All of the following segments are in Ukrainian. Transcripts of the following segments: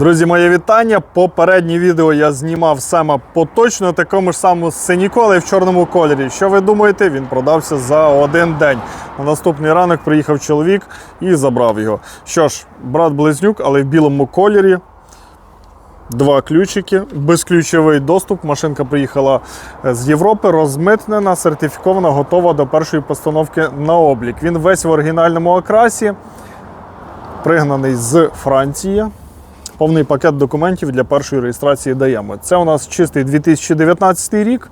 Друзі, моє вітання. Попереднє відео я знімав саме по точно такому ж самому синіколі в чорному кольорі. Що ви думаєте? Він продався за один день. На наступний ранок приїхав чоловік і забрав його. Що ж, брат близнюк, але в білому кольорі. Два ключики, безключовий доступ. Машинка приїхала е, з Європи, розмитнена, сертифікована, готова до першої постановки на облік. Він весь в оригінальному окрасі, пригнаний з Франції. Повний пакет документів для першої реєстрації даємо. Це у нас чистий 2019 рік.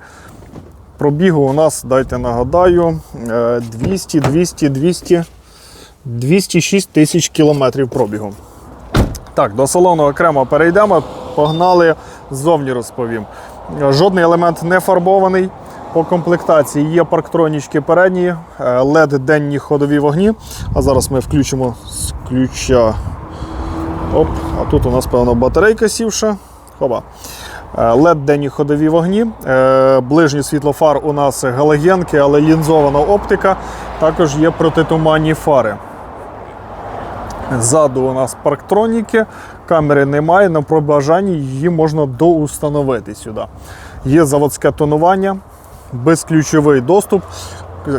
Пробігу у нас, дайте нагадаю, е, 200, 200, 200, 206 тисяч кілометрів пробігу. Так, до салону окремо перейдемо. Погнали ззовні розповім. Жодний елемент не фарбований. По комплектації є парктронічки передні, LED денні ходові вогні. А зараз ми включимо з ключа. Оп, а тут у нас, певно, батарейка сівша. Хоба. LED денні ходові вогні. Е, Ближній світлофар у нас галогенки, але лінзована оптика. Також є протитуманні фари. Ззаду у нас парктроніки, камери немає, але при бажанні її можна доустановити сюди. Є заводське тонування, безключовий доступ.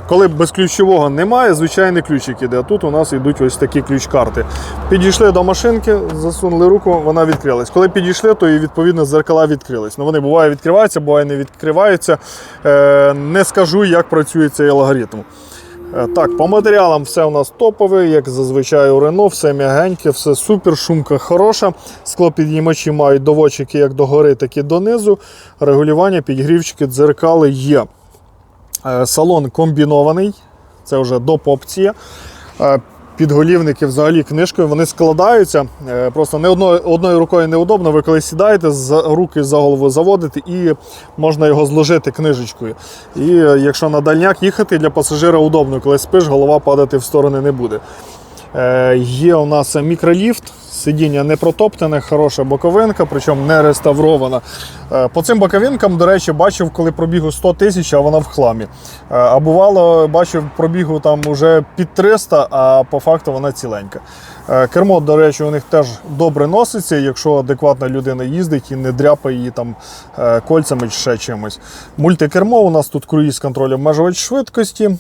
Коли безключового немає, звичайний ключик іде. А тут у нас йдуть ось такі ключ-карти. Підійшли до машинки, засунули руку, вона відкрилась. Коли підійшли, то і відповідно зеркала відкрились. Ну, вони буває відкриваються, буває не відкриваються. Е, не скажу, як працює цей алгоритм. Е, Так, по матеріалам все у нас топове, як зазвичай у Рено, все м'ягеньке, все супер, шумка хороша. Склопідіймачі мають доводчики як догори, так і донизу. Регулювання, підгрівчики, дзеркали є. Е, Салон комбінований, це вже доп-опція. Е, Підголівники взагалі книжкою вони складаються. Е, Просто не одною, одною рукою неудобно. Ви коли сідаєте, за руки за голову заводите і можна його зложити книжечкою. І якщо на дальняк їхати для пасажира удобно, коли спиш, голова падати в сторони не буде. Є у нас мікроліфт, сидіння не протоптане, хороша боковинка, причому не реставрована. Е, По цим боковинкам, до речі, бачив, коли пробігу 100 тисяч, а вона в хламі. Е, А бувало, бачив пробігу там уже під 300, а по факту вона ціленька. Е, Кермо, до речі, у них теж добре носиться, якщо адекватна людина їздить і не дряпає її там кольцями чи ще чимось. Мультикермо у нас тут круїз контроль обмежувач швидкості.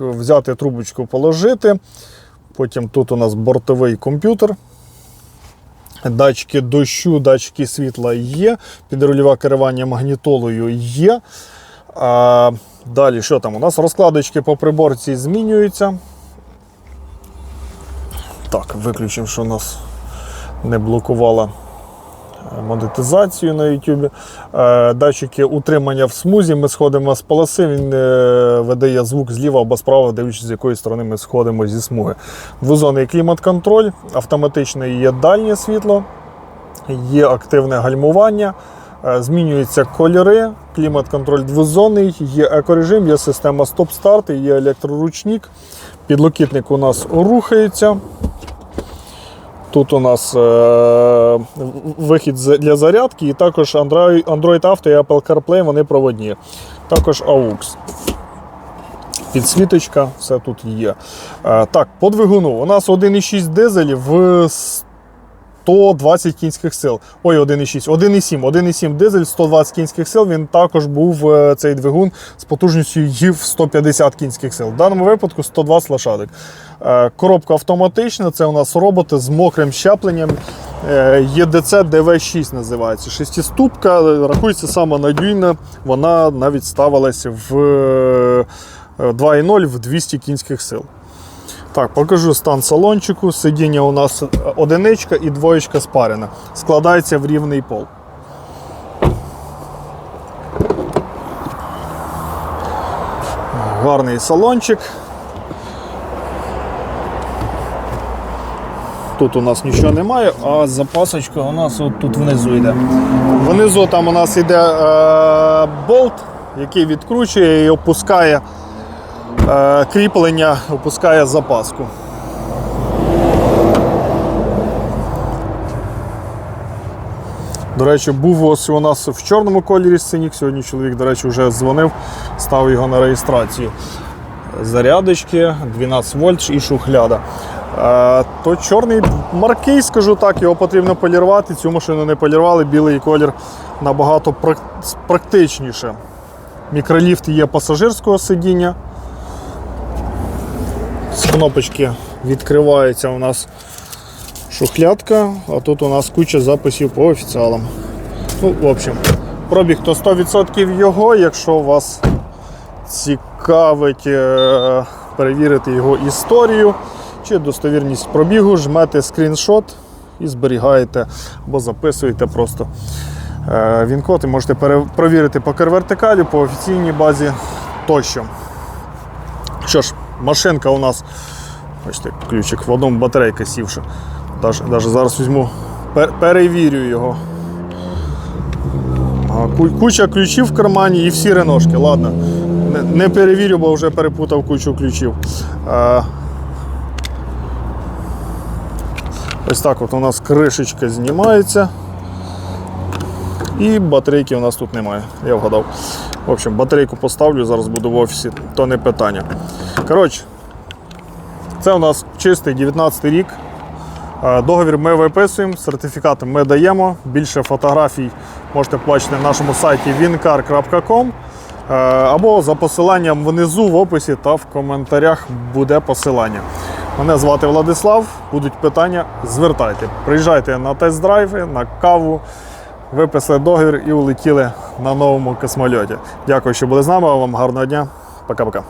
Взяти трубочку, положити. Потім тут у нас бортовий комп'ютер. Датчики дощу, датчики світла є. Підрульове керування магнітолою є. А, далі, що там? У нас розкладочки по приборці змінюються. Так, виключимо, що нас не блокувала монетизацію на YouTube. Е, Датчики утримання в смузі. Ми сходимо з полоси, він е, видає звук зліва або справа, дивлячись, з якої сторони ми сходимо зі смуги. Двозонний клімат-контроль, автоматичне є дальнє світло, є активне гальмування. е, Змінюються кольори, клімат-контроль двозонний, є екорежим, є система стоп-старт, є електроручник. Підлокітник у нас рухається. Тут у нас е, вихід для зарядки, і також Android, Auto і Apple CarPlay вони проводні. Також AUX. Підсвіточка, все тут є. Е, так, по двигуну. У нас 1,6 дизель в 120 кінських сил. Ой, 1,6, 1,7. 1,7 дизель, 120 кінських сил. Він також був е, цей двигун з потужністю їв 150 кінських сил. В даному випадку 120 лошадок. Е, Коробка автоматична, це у нас роботи з мокрим щепленням. Е, ЄДЦ ДВ6 називається. Шестиступка, рахується сама надійна. Вона навіть ставилася в е, 2,0 в 200 кінських сил. Так, покажу стан салончику. Сидіння у нас одиничка і двоєчка спарена. Складається в рівний пол. Гарний салончик. Тут у нас нічого немає, а запасочка у нас от тут внизу йде. Внизу там у нас йде е, болт, який відкручує і опускає е, кріплення, опускає запаску. До речі, був ось у нас в чорному кольорі синік. Сьогодні чоловік, до речі, вже дзвонив, став його на реєстрацію. Зарядочки, 12 вольт і шухляда. Е, То чорний маркий, скажу так, його потрібно полірувати. Цю машину не полірували, білий колір набагато практичніше. Мікроліфт є пасажирського сидіння. З кнопочки відкривається у нас шухлядка, а тут у нас куча записів по офіціалам. Ну, в общем, пробіг то 100% його, якщо вас цікавить е, перевірити його історію чи достовірність пробігу, жмете скріншот і зберігаєте або записуєте просто е, він-код і можете перевірити по кервертикалі, по офіційній базі тощо. Що ж, машинка у нас, бачите, ключик в одному батарейка сівша. Навіть зараз візьму, пер- перевірю його. Куча ключів в кармані і всі реношки. Ладно. Не, перевірю, бо вже перепутав кучу ключів. Ось так от у нас кришечка знімається. І батарейки у нас тут немає. Я вгадав. В общем, батарейку поставлю, зараз буду в офісі, то не питання. Коротше, це у нас чистий 19 рік. Е, Договір ми виписуємо, сертифікати ми даємо. Більше фотографій можете побачити на нашому сайті wincar.com е, або за посиланням внизу в описі та в коментарях буде посилання. Мене звати Владислав. Будуть питання, звертайте. Приїжджайте на тест-драйви, на каву, виписали договір і улетіли на новому космольоті. Дякую, що були з нами. Вам гарного дня. Пока-пока.